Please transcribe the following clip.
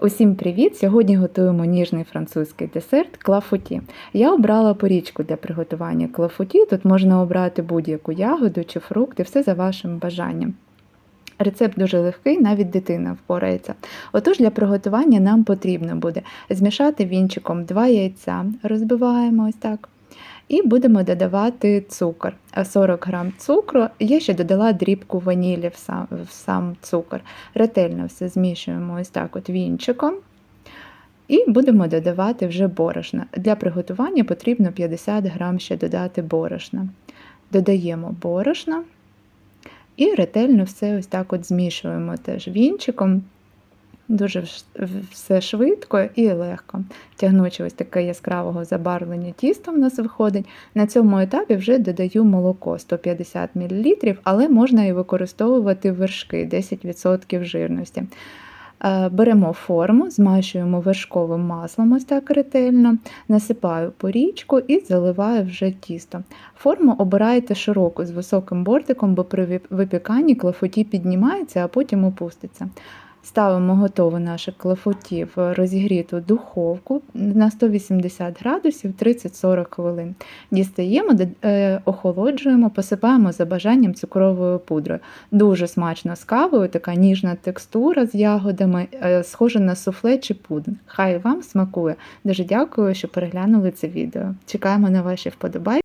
Усім привіт! Сьогодні готуємо ніжний французький десерт клафуті. Я обрала порічку для приготування клафуті. Тут можна обрати будь-яку ягоду чи фрукти, все за вашим бажанням. Рецепт дуже легкий, навіть дитина впорається. Отож, для приготування нам потрібно буде змішати вінчиком 2 яйця, розбиваємо ось так. І будемо додавати цукор. 40 грам цукру. Я ще додала дрібку ванілі в сам, в сам цукор. Ретельно все змішуємо ось так от вінчиком. І будемо додавати вже борошна. Для приготування потрібно 50 грам ще додати борошна. Додаємо борошна і ретельно все ось так от змішуємо теж вінчиком. Дуже все швидко і легко. Тягнучи ось таке яскравого забарвлення тісто в нас виходить. На цьому етапі вже додаю молоко 150 мл, але можна і використовувати вершки 10% жирності. Беремо форму, змащуємо вершковим маслом ось так ретельно, насипаю порічку і заливаю вже тісто. Форму обирайте широку з високим бортиком, бо при випіканні клафуті піднімається, а потім опуститься. Ставимо готове наше клафуті в розігріту духовку на 180 градусів 30-40 хвилин. Дістаємо, охолоджуємо, посипаємо за бажанням цукровою пудрою. Дуже смачно з кавою, така ніжна текстура з ягодами, схожа на суфле чи пудинг. Хай вам смакує. Дуже дякую, що переглянули це відео. Чекаємо на ваші вподобайки.